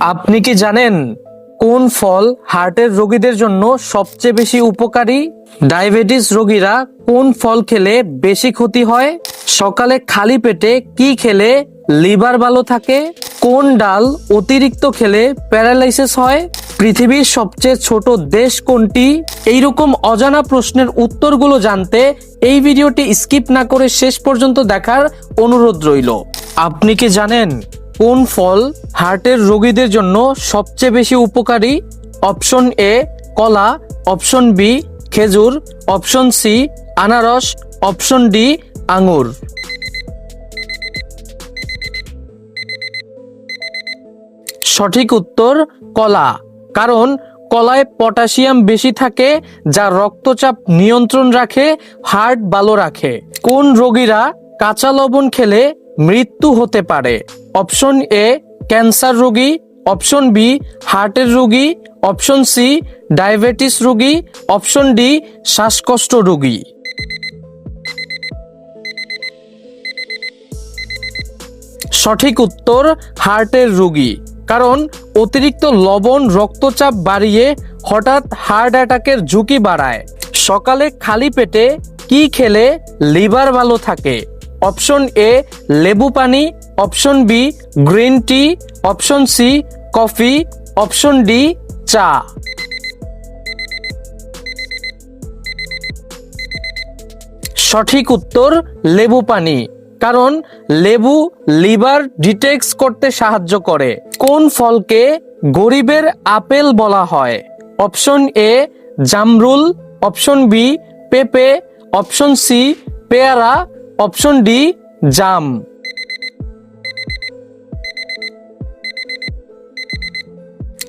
আপনি কি জানেন কোন ফল হার্টের রোগীদের জন্য সবচেয়ে বেশি উপকারী? ডায়াবেটিস রোগীরা কোন ফল খেলে বেশি ক্ষতি হয়? সকালে খালি পেটে কি খেলে লিভার ভালো থাকে? কোন ডাল অতিরিক্ত খেলে প্যারালাইসিস হয়? পৃথিবীর সবচেয়ে ছোট দেশ কোনটি? এইরকম অজানা প্রশ্নের উত্তরগুলো জানতে এই ভিডিওটি স্কিপ না করে শেষ পর্যন্ত দেখার অনুরোধ রইল। আপনি কি জানেন কোন ফল হার্টের রোগীদের জন্য সবচেয়ে বেশি উপকারী? অপশন এ কলা। অপশন বি খেজুর। অপশন সি আনারস। অপশন ডি আঙুর। সঠিক উত্তর, কলা। কারণ কলায় পটাশিয়াম বেশি থাকে, যা রক্তচাপ নিয়ন্ত্রণ রাখে, হার্ট ভালো রাখে। কোন রোগীরা কাঁচা লবণ খেলে মৃত্যু হতে পারে? অপশন এ ক্যান্সার রোগী, অপশন বি হার্টের রোগী, অপশন সি ডায়াবেটিস রোগী, অপশন ডি শ্বাসকষ্ট রোগী। সঠিক উত্তর হার্টের রোগী, কারণ অতিরিক্ত লবণ, রক্তচাপ বাড়িয়ে হঠাৎ হার্ট অ্যাটাকের ঝুঁকি বাড়ায়। সকালে খালি পেটে কি খেলে লিভার ভালো থাকে? অপশন এ লেবু পানি, option B green tea, option C coffee, option D চা। সঠিক উত্তর লেবু পানি, কারণ লেবু লিভার ডিটেক্স করতে সাহায্য করে। কোন ফলকে গরিবের আপেল বলা হয়? অপশন এ জামরুল, অপশন বি পেঁপে, অপশন সি পেয়ারা অপশন ডি, জাম।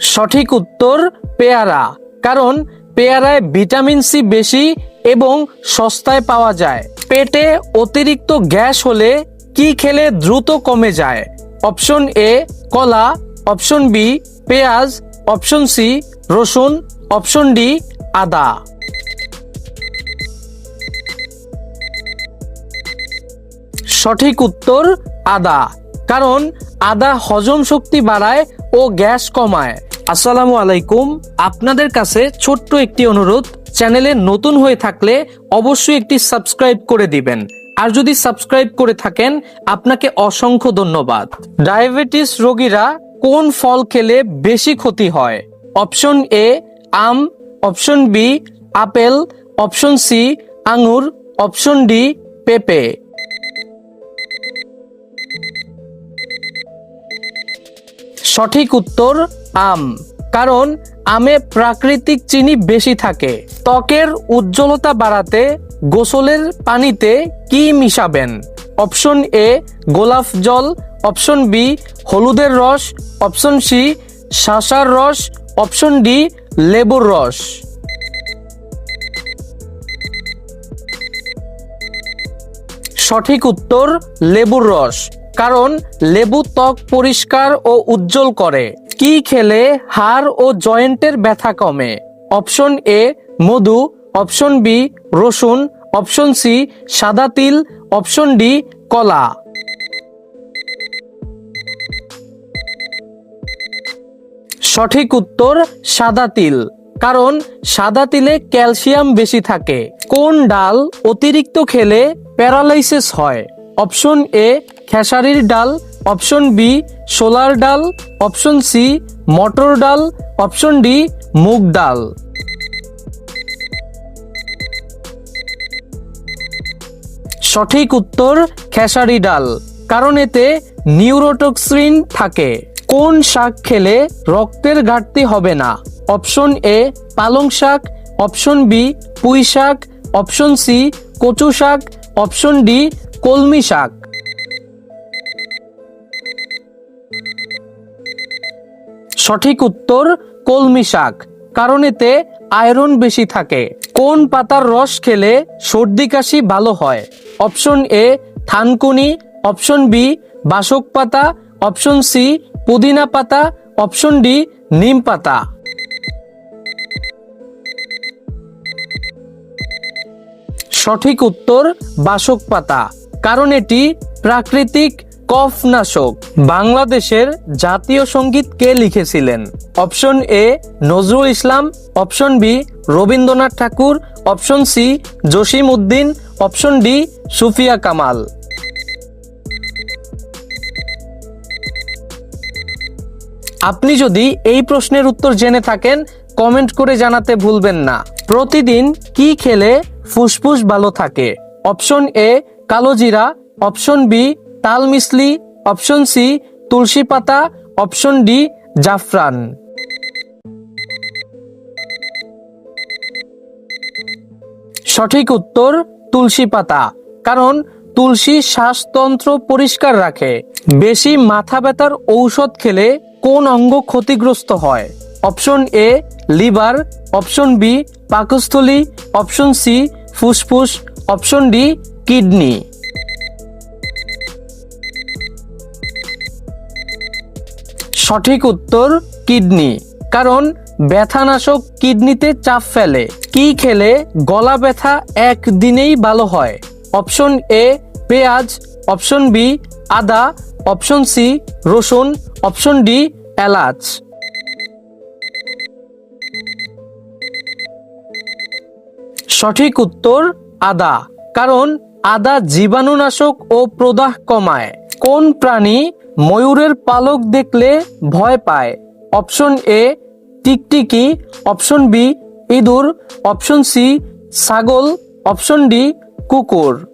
সঠিক উত্তর, পেয়ারা। কারণ পেয়ারায় ভিটামিন সি বেশি এবং সস্তায় পাওয়া যায়। পেটে অতিরিক্ত গ্যাস হলে কি খেলে দ্রুত কমে যায়? অপশন এ, কলা। অপশন বি, পেঁয়াজ। অপশন সি, রসুন। অপশন ডি, আদা। সঠিক উত্তর আদা। কারণ আদা হজম শক্তি বাড়ায় ও গ্যাস কমায়। আসসালামু আলাইকুম। আপনাদের কাছে ছোট্ট একটি অনুরোধ, চ্যানেলে নতুন হয়ে থাকলে অবশ্যই একটি সাবস্ক্রাইব করে দিবেন। আর যদি সাবস্ক্রাইব করে থাকেন, আপনাকে অসংখ্য ধন্যবাদ। ডায়াবেটিস রোগীরা কোন ফল খেলে বেশি ক্ষতি হয়? Option A, um. Option B, apple. Option C, আঙুর। অপশন ডি, পেঁপে। সঠিক উত্তর, আম। কারণ আমে প্রাকৃতিক চিনি বেশি থাকে। ত্বকের উজ্জ্বলতা বাড়াতে, গোসলের পানিতে কি মিশাবেন? অপশন এ, গোলাপ জল। অপশন বি, হলুদের রস। অপশন সি শাসার রস। অপশন ডি, লেবুর রস। সঠিক উত্তর, লেবুর রস। কারণ লেবু ত্বক পরিষ্কার ও উজ্জ্বল করে। কি খেলে হাড় ও জয়েন্টের ব্যথা কমে? অপশন এ, মধু। অপশন বি, রসুন। অপশন সি, সাদা তিল। অপশন ডি, কলা। সঠিক উত্তর, সাদা তিল। কারণ সাদা তিলে ক্যালসিয়াম বেশি থাকে। কোন ডাল অতিরিক্ত খেলে প্যারালাইসিস হয়? অপশন এ খেসারির ডাল, অপশন বি, সোলার ডাল, অপশন সি, মটর ডাল, অপশন ডি, মুগ ডাল। সঠিক উত্তর, খেসারি ডাল। কারণ এতে নিউরোটক্সিন থাকে। কোন শাক খেলে রক্তের ঘাটতি হবে না? অপশন এ, পালং শাক, অপশন বি, পুঁই শাক, অপশন সি, কচু শাক, অপশন ডি, কলমি শাক। সঠিক উত্তর কলমি শাক। কারণ এতে আয়রন বেশি থাকে। কোন পাতার রস খেলে সর্দি কাশি ভালো হয়? অপশন এ, থানকুনি। অপশন বি, বাসক পাতা। অপশন সি, পুদিনা পাতা। অপশন ডি, নিম পাতা। সঠিক উত্তর বাসক পাতা। কারণ এটি প্রাকৃতিক কফনাশক। বাংলাদেশের জাতীয় সংগীত কে লিখেছিলেন? Option A, Nazrul Islam, option B, Rabindranath Thakur, option C, Jasim Uddin, option D, Sufia Kamal. আপনি যদি এই প্রশ্নের উত্তর জেনে থাকেন, কমেন্ট করে জানাতে ভুলবেন না। প্রতিদিন কি খেলে ফুসফুস ভালো থাকে? অপশন এ কালোজিরা অপশন বি তাল মিসলি অপশন সি তুলসী পাতা অপশন ডি জাফরান। সঠিক উত্তর, তুলসী পাতা, কারণ তুলসী শ্বাসতন্ত্র পরিষ্কার রাখে। বেশি মাথা ব্যথার ঔষধ খেলে কোন অঙ্গ ক্ষতিগ্রস্ত হয়? Option A liver option B পাকস্থলী অপশন সি ফুসফুস অপশন ডি কিডনি। সঠিক উত্তর কিডনি। কারণ ব্যথানাশক কিডনিতে চাপ ফেলে। কি খেলে গলা ব্যথা একদিনেই ভালো হয়? অপশন এ, পেঁয়াজ। অপশন বি, আদা। অপশন সি, রসুন। অপশন ডি, এলাচ। সঠিক উত্তর, আদা। কারণ আদা জীবাণুনাশক ও প্রদাহ কমায়। কোন প্রাণী ময়ূরের পালক দেখলে ভয় পায়। অপশন এ, টিকটিকি। অপশন বি, ইঁদুর। অপশন সি, ছাগল। অপশন ডি, কুকুর।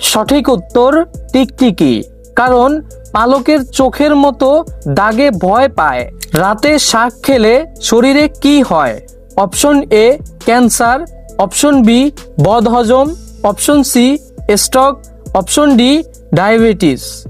সঠিক উত্তর, টিকটিকি। কারণ পালকের চোখের মতো দাগে ভয় পায়। রাতে শাক খেলে শরীরে কি হয়? Option A, cancer. Option B, বদহজম। Option C, stroke, option D, diabetes.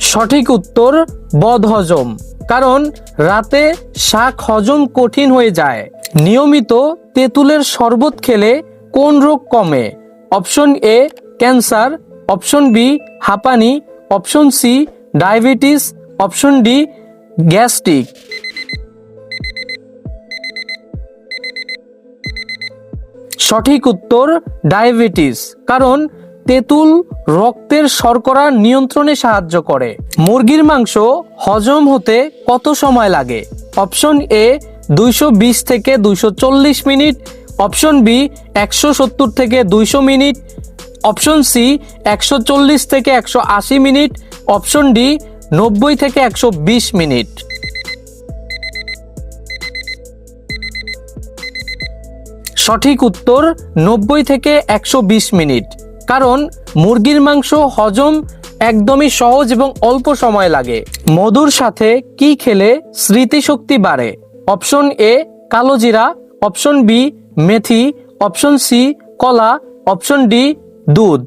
সঠিক উত্তর বদহজম কারণ রাতে শাক হজম কঠিন হয়ে যায়। নিয়মিত তেঁতুলের শরবত খেলে কোন রোগ কমে? Option A, cancer. Option B, হাঁপানি। Option C, diabetes. Option D, gastric. সঠিক উত্তর ডায়াবেটিস, কারণ তেঁতুল রক্তের শর্করা নিয়ন্ত্রণে সাহায্য করে। মুরগির মাংস হজম হতে কত সময় লাগে? অপশন এ, দুইশো বিশ থেকে দুইশো চল্লিশ মিনিট। অপশন বি, একশো সত্তর থেকে দুইশো মিনিট। অপশন সি, একশো চল্লিশ থেকে একশো আশি মিনিট। অপশন ডি, নব্বই থেকে একশো বিশ মিনিট। সঠিক উত্তর নব্বই থেকে একশো বিশ মিনিট। কারণ মুরগির মাংস হজম একদমই সহজ এবং অল্প সময় লাগে। মধুর সাথে কি খেলে স্মৃতিশক্তি বাড়ে? অপশন এ কালোজিরা অপশন বি, মেথি। অপশন সি, কলা। অপশন ডি, দুধ।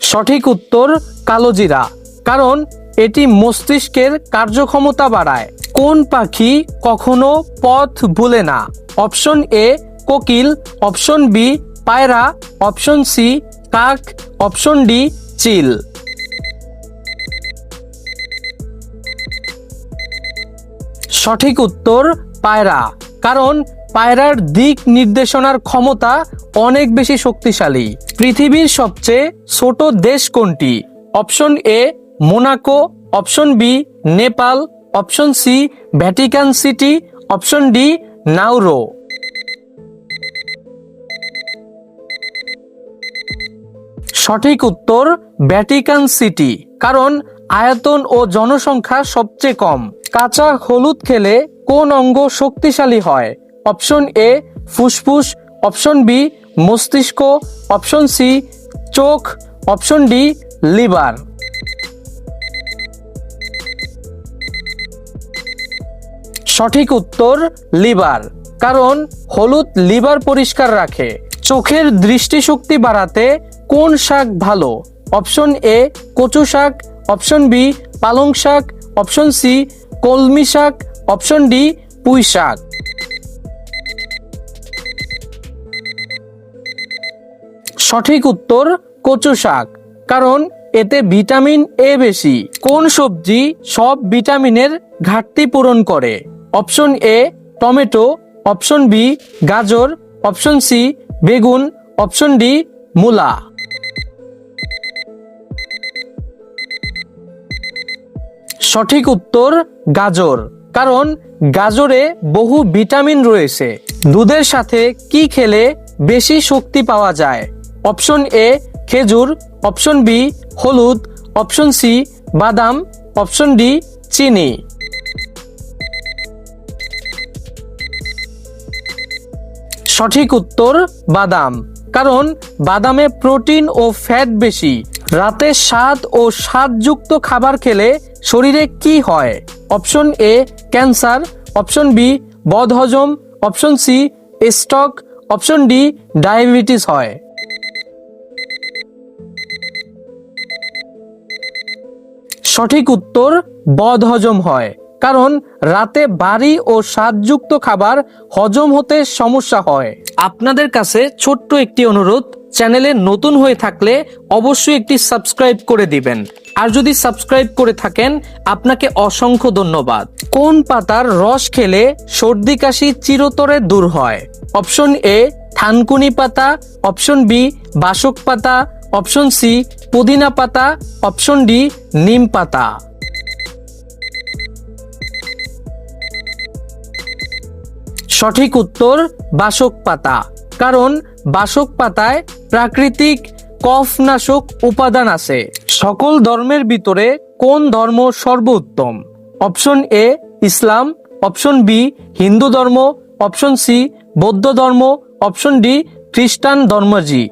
সঠিক উত্তর কালোজিরা কারণ এটি মস্তিষ্কের কার্যক্ষমতা বাড়ায়। কোন পাখি কখনো পথ ভুলে না? অপশন এ কোকিল। অপশন বি পায়রা। অপশন সি কাক। অপশন ডি চিল। সঠিক উত্তর, পায়রা। কারণ পায়রার দিক নির্দেশনার ক্ষমতা অনেক বেশি শক্তিশালী। পৃথিবীর সবচেয়ে ছোট দেশ কোনটি? Option A Monaco option B Nepal option C Vatican City option D Nauru সঠিক উত্তর ভ্যাটিকান সিটি কারণ আয়তন ও জনসংখ্যা সবচেয়ে কম। কাঁচা হলুদ খেলে কোন অঙ্গ শক্তিশালী হয়? অপশন এ ফুসফুস অপশন বি মস্তিষ্ক অপশন সি চোখ অপশন ডি লিভার সঠিক উত্তর লিভার, কারণ হলুদ লিভার পরিষ্কার রাখে। চোখের দৃষ্টিশক্তি বাড়াতে কোন শাক ভালো? অপশন এ, কচু শাক, অপশন বি, পালং শাক, অপশন সি, কলমি শাক, অপশন ডি, পুঁই শাক। সঠিক উত্তর কচু শাক, কারণ এতে ভিটামিন এ বেশি। কোন সবজি সব ভিটামিনের ঘাটতি পূরণ করে? Option A tomato, option B গাজর, অপশন সি বেগুন, অপশন ডি মূলা। সঠিক উত্তর গাজর, কারণ গাজরে বহু ভিটামিন রয়েছে। দুধের সাথে কি খেলে বেশি শক্তি পাওয়া যায়? অপশন এ খেজুর, অপশন বি হলুদ, অপশন সি বাদাম, অপশন ডি চিনি। সঠিক উত্তর বাদাম। কারণ বাদামে প্রোটিন ও ফ্যাট বেশি। রাতে স্বাদ ও স্বাদযুক্ত খাবার খেলে শরীরে কি হয়? Option A, cancer. Option B, বদহজম। Option C stroke option D, diabetes হয়। সঠিক উত্তর বদহজম হয়। কারণ রাতে ভারী ও স্বাদযুক্ত খাবার হজম হতে সমস্যা হয়। আপনাদের কাছে ছোট্ট একটি অনুরোধ, চ্যানেলে নতুন হয়ে থাকলে অবশ্যই একটি সাবস্ক্রাইব করে দিবেন। আর যদি সাবস্ক্রাইব করে থাকেন, আপনাকে অসংখ্য ধন্যবাদ। কোন পাতার রস খেলে সর্দি কাশি চিরতরে দূর হয়? অপশন এ, থানকুনি পাতা। অপশন বি, বাসক পাতা। অপশন সি, পুদিনা পাতা। অপশন ডি, নিম পাতা। সঠিক উত্তর বাসক পাতা। কারণ বাসক পাতায় প্রাকৃতিক কফনাশক উপাদান আছে। সকল ধর্মের ভিতরে কোন ধর্ম সর্বোত্তম? Option A, Islam. Option B, Hindu ধর্ম। অপশন সি, বৌদ্ধ ধর্ম। অপশন ডি, খ্রিস্টান ধর্মজি।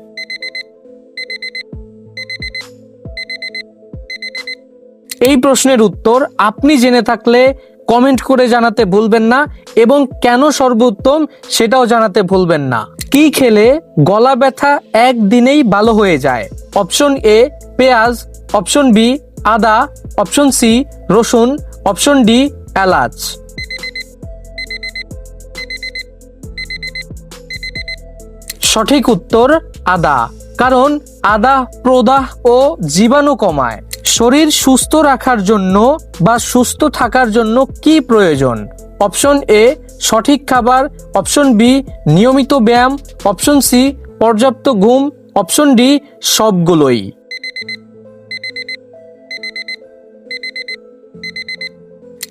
এই প্রশ্নের উত্তর আপনি জেনে থাকলে কমেন্ট করে জানাতে ভুলবেন না এবং কেন সর্বোত্তম সেটাও জানাতে ভুলবেন না। কি খেলে গলা ব্যথা একদিনেই ভালো হয়ে যায়? অপশন এ, পেঁয়াজ, অপশন বি, আদা, অপশন সি, রসুন, অপশন ডি, এলাচ। সঠিক উত্তর, আদা। কারণ আদা প্রদাহ ও জীবাণু কমায়। শরীর সুস্থ রাখার জন্য বা সুস্থ থাকার জন্য কি প্রয়োজন? অপশন এ সঠিক খাবার। অপশন বি নিয়মিত ব্যায়াম। অপশন সি পর্যাপ্ত ঘুম। অপশন ডি সবগুলোই।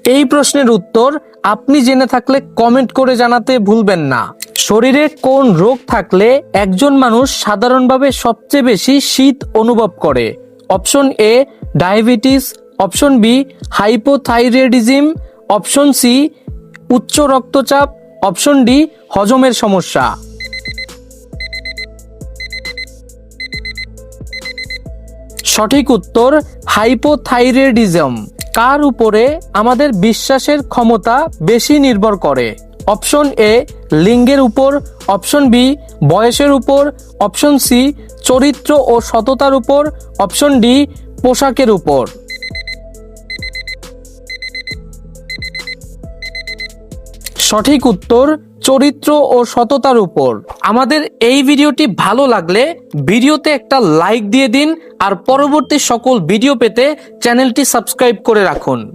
এই প্রশ্নের উত্তর আপনি জেনে থাকলে কমেন্ট করে জানাতে ভুলবেন না। শরীরে কোন রোগ থাকলে একজন মানুষ সাধারণভাবে সবচেয়ে বেশি শীত অনুভব করে? Option A diabetes, option B, hypothyroidism, option C, উচ্চ রক্তচাপ, অপশন ডি, হজমের সমস্যা। সঠিক উত্তর, হাইপোথাইরয়েডিজম। কার উপরে আমাদের বিশ্বাসের ক্ষমতা বেশি নির্ভর করে? অপশন এ, লিঙ্গের উপর, অপশন বি, বয়সের উপর, অপশন সি, চরিত্র ও সততার উপর, অপশন ডি পোশাকের উপর। সঠিক উত্তর চরিত্র ও সততার উপর। আমাদের এই ভিডিওটি ভালো লাগলে ভিডিওতে একটা লাইক দিয়ে দিন আর পরবর্তী সকল ভিডিও পেতে চ্যানেলটি সাবস্ক্রাইব করে রাখুন।